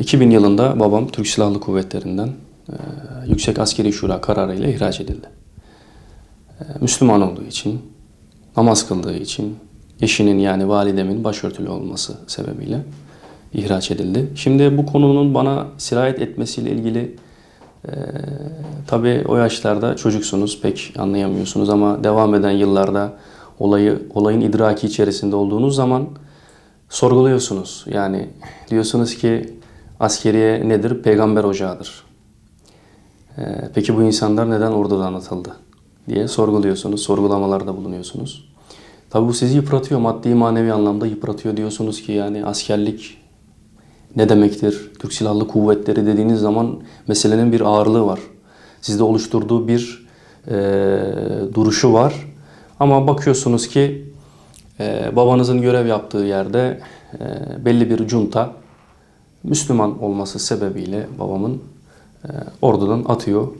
2000 yılında babam Türk Silahlı Kuvvetleri'nden e, Yüksek Askeri Şura kararıyla ihraç edildi. E, Müslüman olduğu için, namaz kıldığı için, eşinin yani validemin başörtülü olması sebebiyle ihraç edildi. Şimdi bu konunun bana sirayet etmesiyle ilgili e, tabii o yaşlarda çocuksunuz pek anlayamıyorsunuz ama devam eden yıllarda olayı olayın idraki içerisinde olduğunuz zaman sorguluyorsunuz. Yani diyorsunuz ki askeriye nedir? Peygamber ocağıdır. Ee, peki bu insanlar neden ordudan atıldı diye sorguluyorsunuz, sorgulamalarda bulunuyorsunuz. Tabi bu sizi yıpratıyor, maddi manevi anlamda yıpratıyor diyorsunuz ki yani askerlik ne demektir? Türk Silahlı Kuvvetleri dediğiniz zaman meselenin bir ağırlığı var. Sizde oluşturduğu bir e, duruşu var. Ama bakıyorsunuz ki e, babanızın görev yaptığı yerde e, belli bir junta Müslüman olması sebebiyle babamın e, ordudan atıyor.